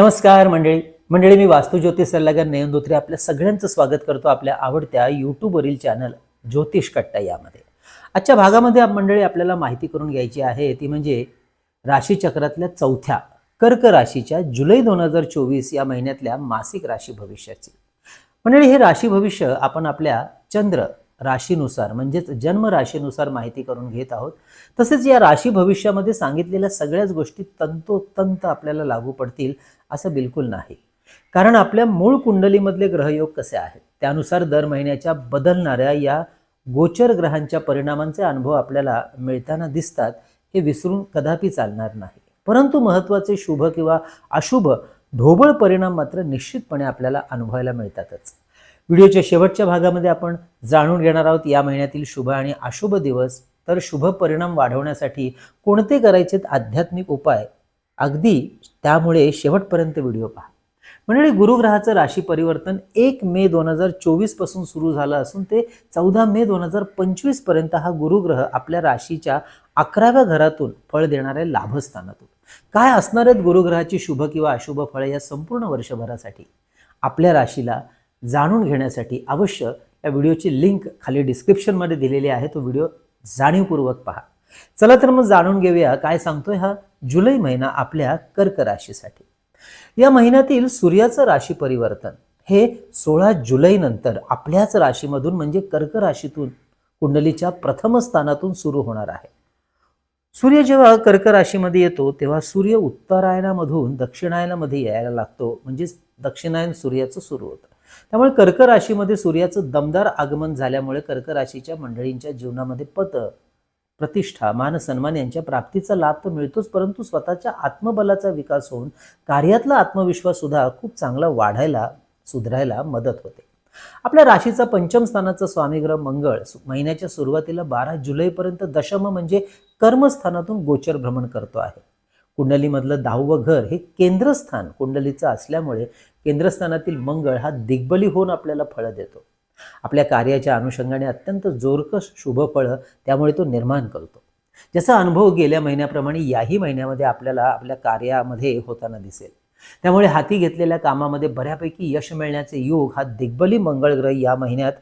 नमस्कार मंडळी. मंडळी मी वास्तुज्योतिष सल्लागार नयन धोत्रे आपल्या सगळ्यांचं स्वागत करतो आपल्या आवडत्या यूट्यूबवरील चॅनल ज्योतिष कट्टा यामध्ये. आजच्या भागामध्ये आप- मंडळी आपल्याला माहिती करून घ्यायची आहे ती म्हणजे राशीचक्रातल्या चौथ्या कर्क राशीच्या जुलै दोन हजार चोवीस या महिन्यातल्या मासिक राशी भविष्याची. मंडळी हे राशी भविष्य आपण आपल्या चंद्र राशीनुसार म्हणजेच जन्म राशीनुसार माहिती करून घेत आहोत. तसेच या राशी भविष्यामध्ये सांगितलेल्या सगळ्याच गोष्टी तंतोतंत आपल्याला लागू पडतील असं बिलकुल नाही. कारण आपल्या मूळ कुंडलीमधले ग्रहयोग कसे आहेत? त्यानुसार दर महिन्याच्या बदलणाऱ्या या गोचर ग्रहांच्या परिणामांचे अनुभव आपल्याला मिळताना दिसतात हे विसरून कदापि चालणार नाही. परंतु महत्त्वाचे शुभ किंवा अशुभ ढोबळ परिणाम मात्र निश्चितपणे आपल्याला अनुभवायला मिळतातच. व्हिडिओच्या शेवटच्या भागामध्ये आपण जाणून घेणार आहोत या महिन्यातील शुभ आणि अशुभ दिवस. तर शुभ परिणाम वाढवण्यासाठी कोणते करायचेत आध्यात्मिक उपाय? अगदी त्यामुळे शेवटपर्यंत व्हिडिओ पहा. म्हणजे गुरुग्रहाचं राशी परिवर्तन एक मे दोन हजार चोवीसपासून सुरू झालं असून ते चौदा मे दोन हजार पंचवीसपर्यंत हा गुरुग्रह आपल्या राशीच्या अकराव्या घरातून फळ देणाऱ्या लाभस्थानातून. काय असणार आहेत गुरुग्रहाची शुभ किंवा अशुभ फळे या संपूर्ण वर्षभरासाठी? आपल्या राशीला जाणून घेण्यासाठी अवश्य या व्हिडिओची लिंक खाली डिस्क्रिप्शनमध्ये दिलेली आहे. तो व्हिडिओ जाणीवपूर्वक पहा. चला तर मग जाणून घेऊया काय सांगतोय हा जुलै महिना आपल्या कर्क राशीसाठी. या महिन्यातील सूर्याचं राशी परिवर्तन हे सोळा जुलै नंतर आपल्याच राशीमधून म्हणजे कर्क राशीतून कुंडलीच्या प्रथम स्थानातून सुरू होणार आहे. सूर्य जेव्हा कर्क राशीमध्ये येतो तेव्हा सूर्य उत्तरायणामधून दक्षिणायनामध्ये यायला लागतो. म्हणजेच दक्षिणायन सूर्याचं सुरू होतं. त्यामुळे कर्क राशीमध्ये सूर्याचं दमदार आगमन झाल्यामुळे कर्क राशीच्या मंडळींच्या जीवनामध्ये पत प्रतिष्ठा मान सन्मान यांच्या प्राप्तीचा लाभ तर मिळतोच परंतु स्वतःच्या आत्मबलाचा विकास होऊन कार्यातला आत्मविश्वास सुद्धा खूप चांगला वाढायला सुधारायला मदत होते. आपल्या राशीचा पंचम स्थानाचा स्वामीग्रह मंगळ महिन्याच्या सुरुवातीला बारा जुलैपर्यंत दशम म्हणजे कर्मस्थानातून गोचर भ्रमण करतो आहे. कुंडलीमधलं दहावं घर हे केंद्रस्थान कुंडलीचं असल्यामुळे केंद्रस्थानातील मंगळ हा दिग्बली होऊन आपल्याला फळं देतो. आपल्या कार्याच्या अनुषंगाने अत्यंत जोरकस शुभ फळं त्यामुळे तो निर्माण करतो. ज्याचा अनुभव गेल्या महिन्याप्रमाणे याही महिन्यामध्ये आपल्याला आपल्या कार्यामध्ये होताना दिसेल. त्यामुळे हाती घेतलेल्या कामामध्ये बऱ्यापैकी यश मिळण्याचे योग हा दिग्बली मंगळ ग्रह या महिन्यात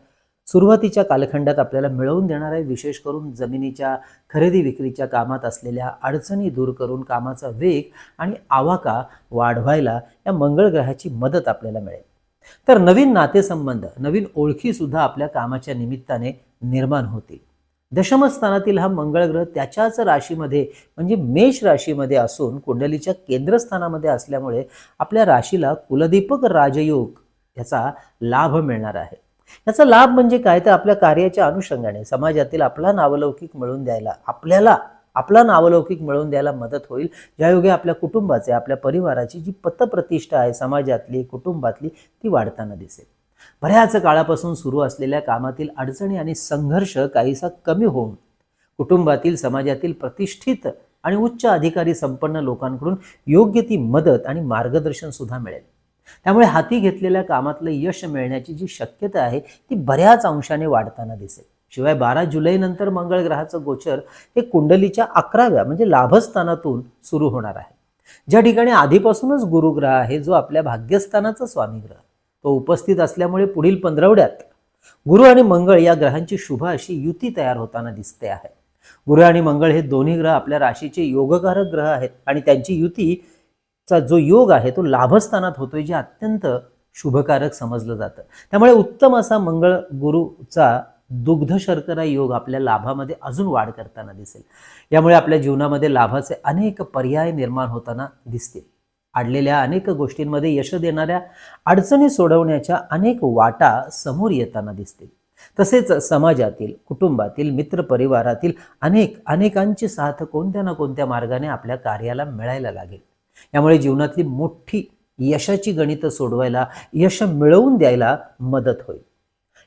सुरुवातीच्या कालखंडात आपल्याला मिळवून देणार आहे विशेष करून जमिनीच्या खरेदी विक्रीच्या कामात असलेल्या अडचणी दूर करून कामाचा वेग आणि आवाका वाढवायला या मंगळ ग्रहाची मदत आपल्याला मिळेल. तर नवीन नातेसंबंध नवीन ओळखीसुद्धा आपल्या कामाच्या निमित्ताने निर्माण होतील. दशमस्थानातील हा मंगळ ग्रह त्याच्याच राशीमध्ये म्हणजे मेष राशीमध्ये असून कुंडलीच्या केंद्रस्थानामध्ये असल्यामुळे आपल्या राशीला कुलदीपक राजयोग याचा लाभ मिळणार आहे. याचा लाभ म्हणजे काय? तर आपल्या कार्याच्या अनुषंगाने समाजातील आपला नावलौकिक मिळवून द्यायला आपल्याला आपला नावलौकिक मिळवून द्यायला मदत होईल. ज्यायोगे आपल्या कुटुंबाचे आपल्या परिवाराची जी पतप्रतिष्ठा आहे समाजातली कुटुंबातली ती वाढताना दिसेल. बऱ्याच काळापासून सुरू असलेल्या कामातील अडचणी आणि संघर्ष काहीसा कमी होऊन कुटुंबातील समाजातील प्रतिष्ठित आणि उच्च अधिकारी संपन्न लोकांकडून योग्य ती मदत आणि मार्गदर्शन सुद्धा मिळेल. त्यामुळे हाती घेतलेल्या कामातलं यश मिळण्याची जी शक्यता आहे ती बऱ्याच अंशाने वाढताना दिसेल. शिवाय बारा जुलै नंतर मंगळ ग्रहाचं गोचर हे कुंडलीच्या अकराव्या म्हणजे लाभस्थानातून सुरू होणार आहे. ज्या ठिकाणी आधीपासूनच गुरुग्रह आहे जो आपल्या भाग्यस्थानाचा स्वामी ग्रह तो उपस्थित असल्यामुळे पुढील पंधरवड्यात गुरु आणि मंगळ या ग्रहांची शुभ अशी युती तयार होताना दिसते आहे. गुरु आणि मंगळ हे दोन्ही ग्रह आपल्या राशीचे योगकारक ग्रह आहेत आणि त्यांची युती चा जो योग आहे तो लाभस्थानात होतोय जे अत्यंत शुभकारक समजलं जातं. त्यामुळे उत्तम असा मंगळ गुरुचा दुग्ध शर्करा योग आपल्या लाभामध्ये अजून वाढ करताना दिसेल. यामुळे आपल्या जीवनामध्ये लाभाचे अनेक पर्याय निर्माण होताना दिसतील. अडलेल्या अनेक गोष्टींमध्ये यश देणाऱ्या अडचणी सोडवण्याच्या अनेक वाटा समोर येताना दिसतील. तसेच समाजातील कुटुंबातील मित्रपरिवारातील अनेक अनेकांची साथ कोणत्या ना कोणत्या मार्गाने आपल्या कार्याला मिळायला लागेल. यामुळे जीवनातली मोठी यशाची गणितं सोडवायला यश मिळवून द्यायला मदत होईल.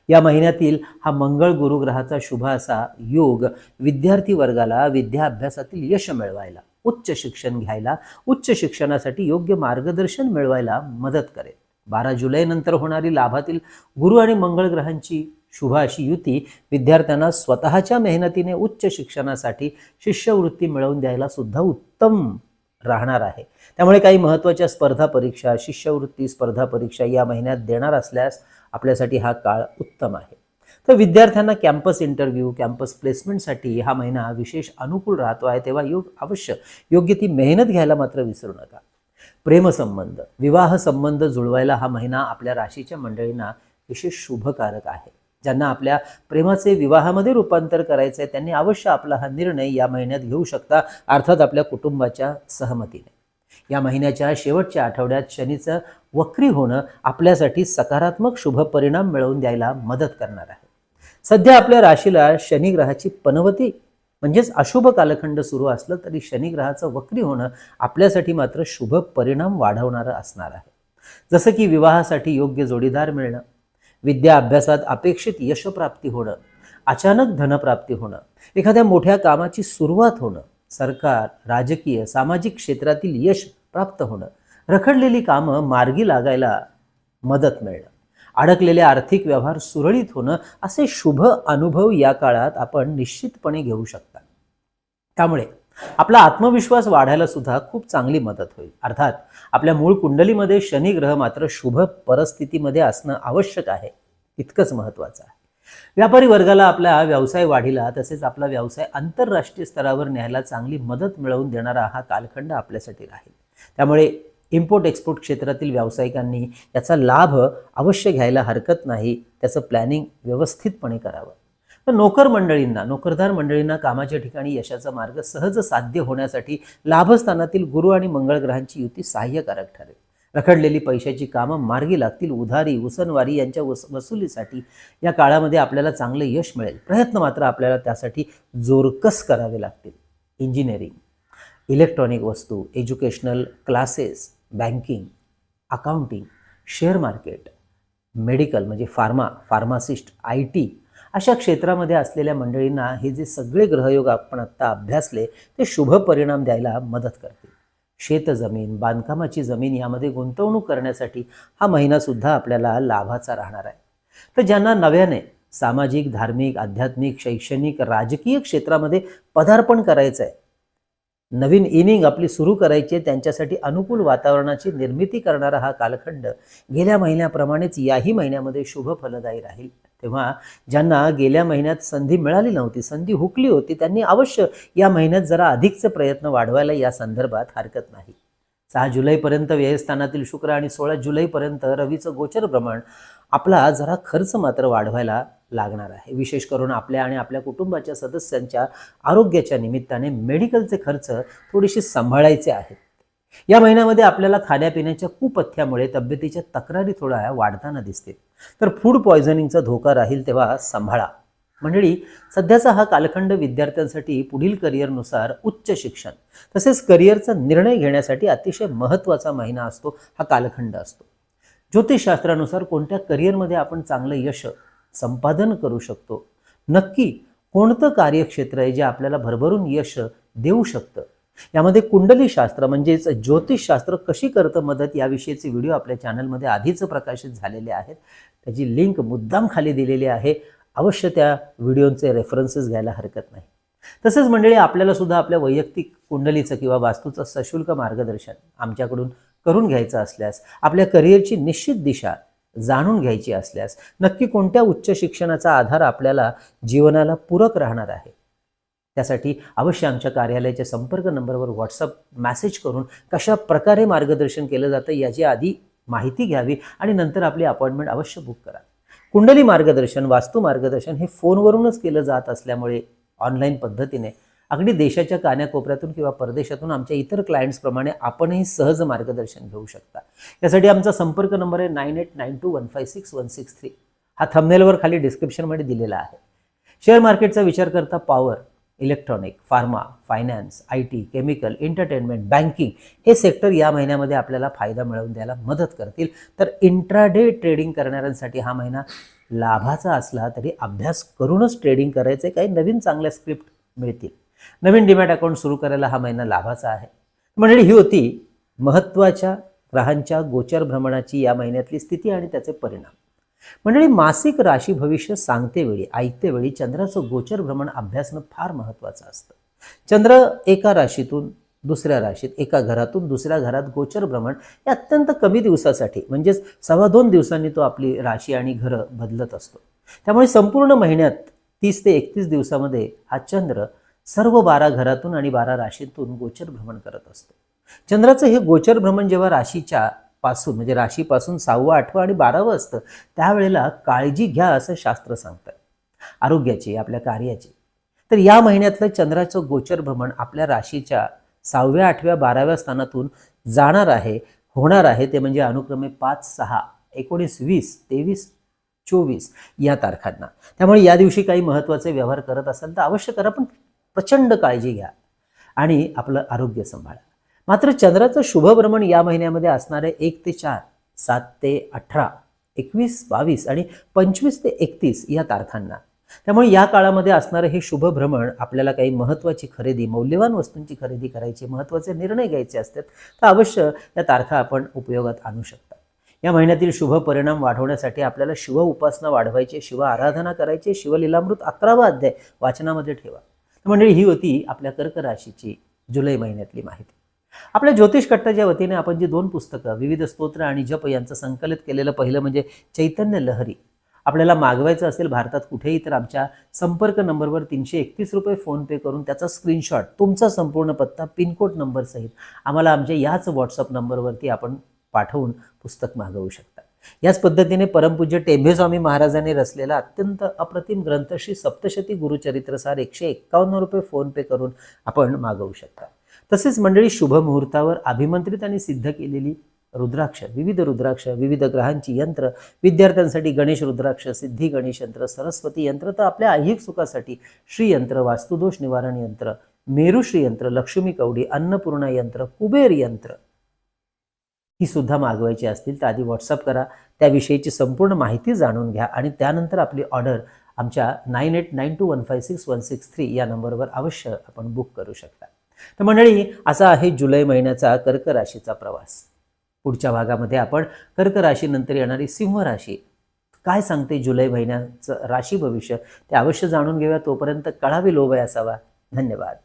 या महिन्यातील हा मंगळ गुरुग्रहाचा शुभ असा योग विद्यार्थी वर्गाला विद्या अभ्यासातील यश मिळवायला उच्च शिक्षण घ्यायला उच्च शिक्षणासाठी योग्य मार्गदर्शन मिळवायला मदत करेल. बारा जुलै नंतर होणारी लाभातील गुरु आणि मंगळ ग्रहांची शुभ अशी युती विद्यार्थ्यांना स्वतःच्या मेहनतीने उच्च शिक्षणासाठी शिष्यवृत्ती मिळवून द्यायला सुद्धा उत्तम राहणार आहे. त्यामुळे काही महत्त्वाच्या स्पर्धा परीक्षा शिष्यवृत्ती स्पर्धा परीक्षा या महिन्यात देणार असल्यास आपल्यासाठी हा काळ उत्तम आहे. तर विद्यार्थ्यांना कॅम्पस इंटरव्ह्यू कॅम्पस प्लेसमेंटसाठी हा महिना विशेष अनुकूल राहतो आहे तेव्हा योग अवश्य योग्य ती मेहनत घ्यायला मात्र विसरू नका. प्रेमसंबंध विवाह संबंध जुळवायला हा महिना आपल्या राशीच्या मंडळींना विशेष शुभकारक आहे. ज्यांना आपल्या प्रेमाचे विवाहामध्ये रूपांतर करायचं आहे त्यांनी अवश्य आपला हा निर्णय या महिन्यात घेऊ शकता अर्थात आपल्या कुटुंबाच्या सहमतीने. या महिन्याच्या शेवटच्या आठवड्यात शनीचं वक्री होणं आपल्यासाठी सकारात्मक शुभ परिणाम मिळवून द्यायला मदत करणार आहे. सध्या आपल्या राशीला शनिग्रहाची पनवती म्हणजेच अशुभ कालखंड सुरू असलं तरी शनिग्रहाचं वक्री होणं आपल्यासाठी मात्र शुभ परिणाम वाढवणारं असणार आहे. जसं की विवाहासाठी योग्य जोडीदार मिळणं विद्या अभ्यासात अपेक्षित यशप्राप्ती होणं अचानक धनप्राप्ती होणं एखाद्या मोठ्या कामाची सुरुवात होणं सरकार राजकीय सामाजिक क्षेत्रातील यश प्राप्त होणं रखडलेली कामं मार्गी लागायला मदत मिळणं अडकलेले आर्थिक व्यवहार सुरळीत होणं असे शुभ अनुभव या काळात आपण निश्चितपणे घेऊ शकता. त्यामुळे आपला आत्मविश्वास वाढायला सुद्धा खूप चांगली मदत होईल. अर्थात आपल्या मूळ कुंडलीमध्ये शनी ग्रह मात्र शुभ परिस्थितीमध्ये असणं आवश्यक आहे. इतकंच महत्वाचं आहे. व्यापारी वर्गाला आपला व्यवसाय वाढीला तसेच आपला व्यवसाय आंतरराष्ट्रीय स्तरावर न्यायला चांगली मदत मिळवून देणारा हा कालखंड आपल्यासाठी राहील. त्यामुळे इम्पोर्ट एक्सपोर्ट क्षेत्रातील व्यावसायिकांनी याचा लाभ अवश्य घ्यायला हरकत नाही. त्याचं प्लॅनिंग व्यवस्थितपणे करावं. तर नोकर मंडळींना नोकरदार मंडळींना कामाच्या ठिकाणी यशाचा मार्ग सहज साध्य होण्यासाठी लाभस्थानातील गुरु आणि मंगळ ग्रहांची युती सहाय्यकारक ठरेल. रखडलेली पैशाची कामं मार्गी लागतील. उधारी उसनवारी यांच्या वस वसुलीसाठी या काळामध्ये आपल्याला चांगलं यश मिळेल. प्रयत्न मात्र आपल्याला त्यासाठी जोरकस करावे लागतील. इंजिनिअरिंग इलेक्ट्रॉनिक वस्तू educational classes banking accounting share market medical म्हणजे फार्मा फार्मासिस्ट आय टी अशा क्षेत्रामध्ये असलेल्या मंडळींना हे जे सगळे ग्रहयोग आपण आत्ता अभ्यासले ते शुभ परिणाम द्यायला मदत करतील. शेतजमीन बांधकामाची जमीन यामध्ये गुंतवणूक करण्यासाठी हा महिनासुद्धा आपल्याला लाभाचा राहणार आहे. तर ज्यांना नव्याने सामाजिक धार्मिक आध्यात्मिक शैक्षणिक राजकीय क्षेत्रामध्ये पदार्पण करायचं आहे नवीन इनिंग आपली सुरू करायची आहे त्यांच्यासाठी अनुकूल वातावरणाची निर्मिती करणारा हा कालखंड गेल्या महिन्याप्रमाणेच याही महिन्यामध्ये शुभ फलदायी राहील. तेव्हा ज्यांना गेल्या महिन्यात संधी मिळाली नव्हती संधी हुकली होती त्यांनी अवश्य या महिन्यात जरा अधिकचे प्रयत्न वाढवायला या संदर्भात हरकत नाही. सहा जुलैपर्यंत व्ययस्थानातील शुक्र आणि सोळा जुलैपर्यंत रवीचं गोचर भ्रमण आपला जरा खर्च मात्र वाढवायला लागणार आहे. विशेष करून आपल्या आणि आपल्या कुटुंबाच्या सदस्यांच्या आरोग्याच्या निमित्ताने मेडिकलचे खर्च थोडेसे सांभाळायचे आहेत. या महिन्यामध्ये आपल्याला खाण्यापिण्याच्या कुपथ्यामुळे तब्येतीच्या तक्रारी थोड्या वाढताना दिसतील. तर फूड पॉयझनिंगचा धोका राहील तेव्हा सांभाळा. मंडळी सध्याचा हा कालखंड विद्यार्थ्यांसाठी पुढील करिअरनुसार उच्च शिक्षण. तसेच करिअरचा निर्णय घेण्यासाठी अतिशय महत्त्वाचा महिना असतो हा कालखंड असतो. ज्योतिषशास्त्रानुसार कोणत्या करिअरमध्ये आपण चांगलं यश संपादन करू शकतो? नक्की कोणतं कार्यक्षेत्र आहे जे आपल्याला भरभरून यश देऊ शकतं? यामध्ये कुंडलीशास्त्र म्हणजेच ज्योतिषशास्त्र कशी करतं मदत याविषयीचे व्हिडिओ आपल्या चॅनलमध्ये आधीच प्रकाशित झालेले आहेत. त्याची लिंक मुद्दाम खाली दिलेली आहे. अवश्य त्या व्हिडिओचे रेफरन्सेस घ्यायला हरकत नाही. तसेच मंडळी आपल्याला सुद्धा आपल्या वैयक्तिक कुंडलीचं किंवा वास्तूचं सशुल्क मार्गदर्शन आमच्याकडून करून घ्यायचं असल्यास आपल्या करिअरची निश्चित दिशा जाणून घ्यायची असल्यास नक्की कोणत्या उच्च शिक्षणाचा आधार आपल्याला जीवनाला पूरक राहणार आहे? त्यासाठी अवश्य आमच्या कार्यालयाच्या संपर्क नंबरवर व्हॉट्सअप मॅसेज करून कशा प्रकारे मार्गदर्शन केलं जातं याची आधी माहिती घ्यावी आणि नंतर आपली अपॉइंटमेंट अवश्य बुक करा. कुंडली मार्गदर्शन वास्तू मार्गदर्शन हे फोनवरूनच केलं जात असल्यामुळे ऑनलाईन पद्धतीने अगदी देशाच्या कान्याकोपऱ्यातून किंवा परदेशातून आमच्या इतर क्लायंट्सप्रमाणे आपणही सहज मार्गदर्शन घेऊ शकता. यासाठी आमचा संपर्क नंबर आहे nine eight nine two one five six one six three हा थंबनेलवर खाली डिस्क्रिप्शनमध्ये दिलेला आहे. शेअर मार्केटचा विचार करता power electronic pharma finance I T chemical entertainment banking हे सेक्टर या महिन्यामध्ये आपल्याला फायदा मिळवून द्यायला मदत करतील. तर इंट्राडे ट्रेडिंग करणाऱ्यांसाठी हा महिना लाभाचा असला तरी अभ्यास करूनच ट्रेडिंग करायचे. काही नवीन चांगल्या स्क्रिप्ट मिळतील. नवीन डिमॅट अकाउंट सुरू करायला हा महिना लाभाचा आहे. मंडळी ही होती महत्त्वाच्या ग्रहांच्या गोचर भ्रमणाची या महिन्यातली स्थिती आणि त्याचे परिणाम. मंडळी मासिक राशी भविष्य सांगते वेळी ऐकते वेळी चंद्राचं गोचर भ्रमण अभ्यासणं फार महत्त्वाचं असतं. चंद्र एका राशीतून दुसऱ्या राशीत एका घरातून दुसऱ्या घरात गोचर भ्रमण हे अत्यंत कमी दिवसासाठी म्हणजेच सव्वा दोन दिवसांनी तो आपली राशी आणि घरं बदलत असतो. त्यामुळे संपूर्ण महिन्यात तीस ते एकतीस दिवसामध्ये हा चंद्र सर्व बारा घरातून आणि बारा राशीतून गोचर भ्रमण करत असतो. चंद्राचं हे गोचर भ्रमण जेव्हा राशीच्या पासून म्हणजे राशीपासून सहावं आठवं आणि बारावं असतं. त्यावेळेला काळजी घ्या असं शास्त्र सांगतं आरोग्याची आपल्या कार्याची. तर या महिन्यातलं चंद्राचं गोचर भ्रमण आपल्या राशीच्या सहाव्या आठव्या बाराव्या स्थानातून जाणार आहे होणार आहे. ते म्हणजे अनुक्रमे पाच सहा एकोणीस वीस तेवीस चोवीस या तारखांना. त्यामुळे या दिवशी काही महत्त्वाचे व्यवहार करत असाल तर अवश्य करा पण प्रचंड काळजी घ्या आणि आपलं आरोग्य सांभाळा. मात्र चंद्राचं शुभभ्रमण या महिन्यामध्ये असणारे एक ते चार सात ते अठरा एकवीस बावीस आणि पंचवीस ते एकतीस या तारखांना. त्यामुळे या काळामध्ये असणारं हे शुभ भ्रमण आपल्याला काही महत्त्वाची खरेदी मौल्यवान वस्तूंची खरेदी करायची महत्त्वाचे निर्णय घ्यायचे असतात तर अवश्य या तारखा आपण उपयोगात आणू शकता. या महिन्यातील शुभ परिणाम वाढवण्यासाठी आपल्याला शिव उपासना वाढवायची शिव आराधना करायची शिवलीलामृत अकरावा अध्याय वाचनामध्ये ठेवा. तर मंडळी ही होती आपल्या कर्क राशीची जुलै महिन्यातली माहिती. आपल्या ज्योतिष कट्टाच्या वतीने आपण जी दोन पुस्तकं विविध स्तोत्र आणि जप यांचं संकलित केलेलं पहिलं म्हणजे चैतन्य लहरी. आपल्याला मागवायचं असेल भारतात कुठेही तर आमच्या संपर्क नंबरवर तीनशे एकतीस रुपये फोनपे करून त्याचा स्क्रीनशॉट तुमचा संपूर्ण पत्ता पिनकोड नंबर सहित आम्हाला आमच्या याच व्हॉट्सअप नंबरवरती आपण पाठवून पुस्तक मागवू शकता. याच पद्धतीने परमपूज्य टेंभेस्वामी महाराजांनी रचलेला अत्यंत अप्रतिम ग्रंथ श्री सप्तशती गुरुचरित्रसार एकशे एक्कावन्न रुपये फोनपे करून आपण मागवू शकता. तसेच मंडळी शुभ मुहूर्तावर अभिमंत्रित आणि सिद्ध केलेली रुद्राक्ष विविध रुद्राक्ष विविध ग्रहांची यंत्र विद्यार्थ्यांसाठी गणेश रुद्राक्ष सिद्धी गणेश यंत्र सरस्वती यंत्र तर आपल्या ऐहिक सुखासाठी श्रीयंत्र वास्तुदोष निवारण यंत्र मेरुश्री यंत्र लक्ष्मी कवडी अन्नपूर्णा यंत्र कुबेर यंत्र ही सुद्धा मागवायची असतील तर आधी व्हॉट्सअप करा. त्याविषयीची संपूर्ण माहिती जाणून घ्या आणि त्यानंतर आपली ऑर्डर आमच्या nine eight nine two one five six one six three या नंबरवर अवश्य आपण बुक करू शकता. तर मंडळी असा आहे जुलै महिन्याचा कर्क राशीचा प्रवास. पुढच्या भागामध्ये आपण कर्क राशीनंतर येणारी सिंह राशी. काय सांगते जुलै महिन्याचं राशी भविष्य? ते अवश्य जाणून घेऊया. तोपर्यंत कळावी लोभय असावा. धन्यवाद.